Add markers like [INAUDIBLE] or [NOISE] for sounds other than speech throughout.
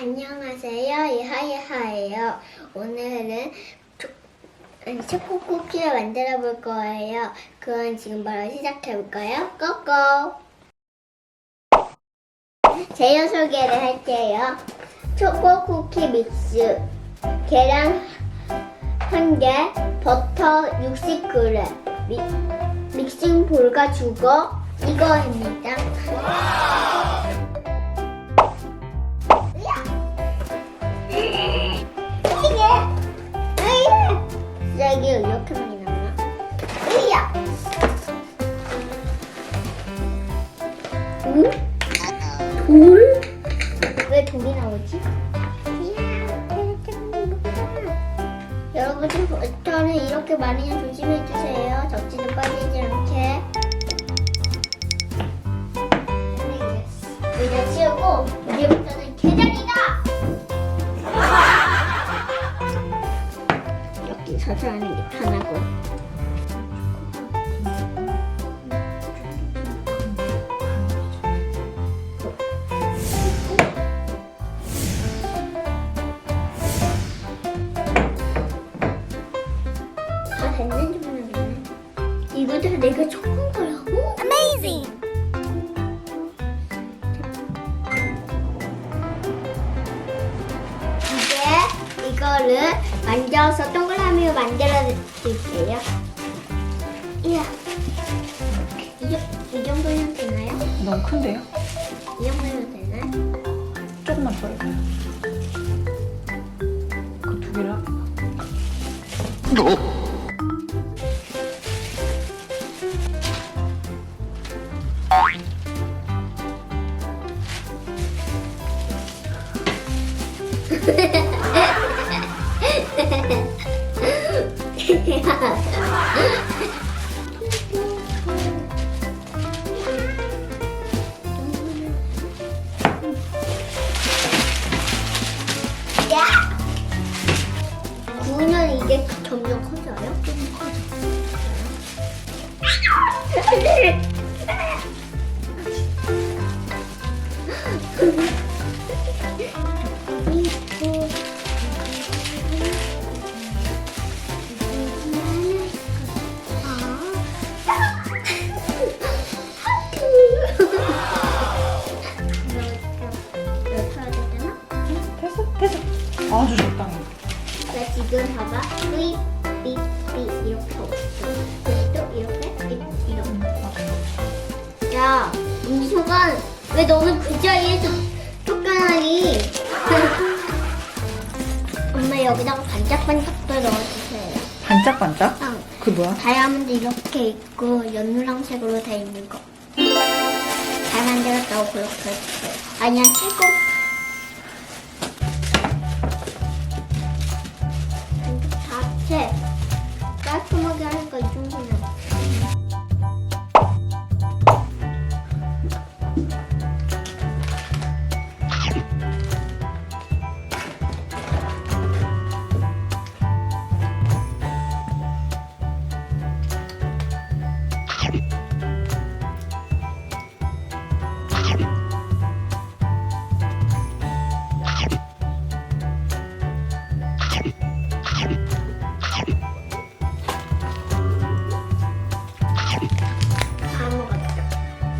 안녕하세요. 이하이하예요. 오늘은 초코 쿠키를 만들어 볼 거예요. 그건 지금 바로 시작해 볼까요? 고고! 재료 소개를 할게요. 초코 쿠키 믹스, 계란 한 개, 버터 60g, 미, 믹싱 볼과 주거 이거입니다. 응? 돌? 왜 돌이 나오지? 여러분들 일단은 이렇게 많이 조심해 주세요. 접시도 빠지지 않게. 이제 치우고 이제부터는 게장이다. 이렇게 서서 하는 게 편하고. 이거 다 내가 적은 거라고? Amazing! 이제 이거를 만져서 동그라미로 만들어 드릴게요. 이야. 이, 정- 이 정도면 되나요? 너무 큰데요? 이 정도면 되나요? 조금만 더 해봐요. 그두 개를 할게요. 야! 구우면 이게 점점 커 됐어. 아주 적당히. 나 지금 봐봐. 삐, 삐, 삐 이렇게 하고 있어. 그리고 또 이렇게, 삐, 이렇게. 야, 민수가 왜 너는 그 자리에서 쫓겨나니? [LAUGHS] 엄마 여기다가 반짝반짝도 넣어주세요. 반짝반짝? 아, 그 뭐야? 다이아몬드 이렇게 있고 연두랑색으로 돼 있는 거. 잘 만들었다고 그렇게 해주세요. 아니야, 최고.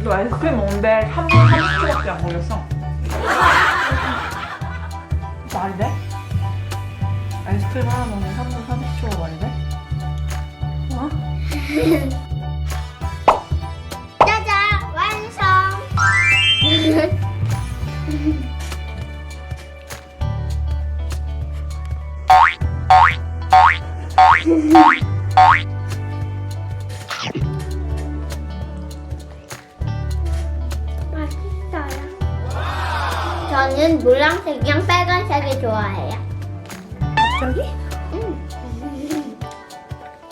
너 아이스크림 먹는데 3분 30초밖에 안 걸렸어. 말이 돼? 아이스크림 하나 먹는데 3분 30초가 말이 돼? 어? 짜잔! 완성! 맛 [LAUGHS] 저는 노란색이랑 빨간색을 좋아해요. 갑자기? 음.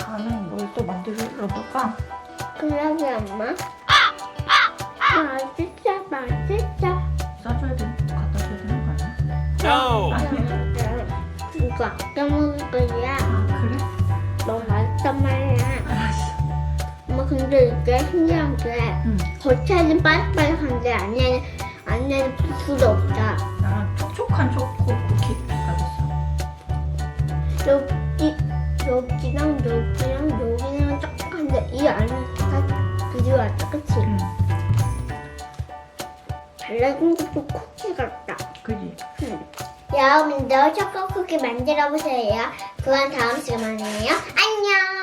나는 뭘 또 만들어 볼까? 그러게 엄마. 맛있어, 맛있어. 싸줘야 돼? 갖다 줘야 되는 거 아니야? No! 이거 아껴 먹을 거야. 아 그래? 너무 맛있단 말이야. 알았어. 엄마 근데 이게 신기한 게 응. 겉에는 바삭바삭한데 안에는 안에는 부스도 없다. 아 촉촉한 초코 쿠키가 됐어. 여기 여기랑 여기랑 여기랑 촉촉한데 이 안에가 그리 왔다 그치? 응. 발라진 것도 쿠키 같다 그지? 여러분들 초코 쿠키 만들어 보세요 그건 다음 시간에 만나요 안녕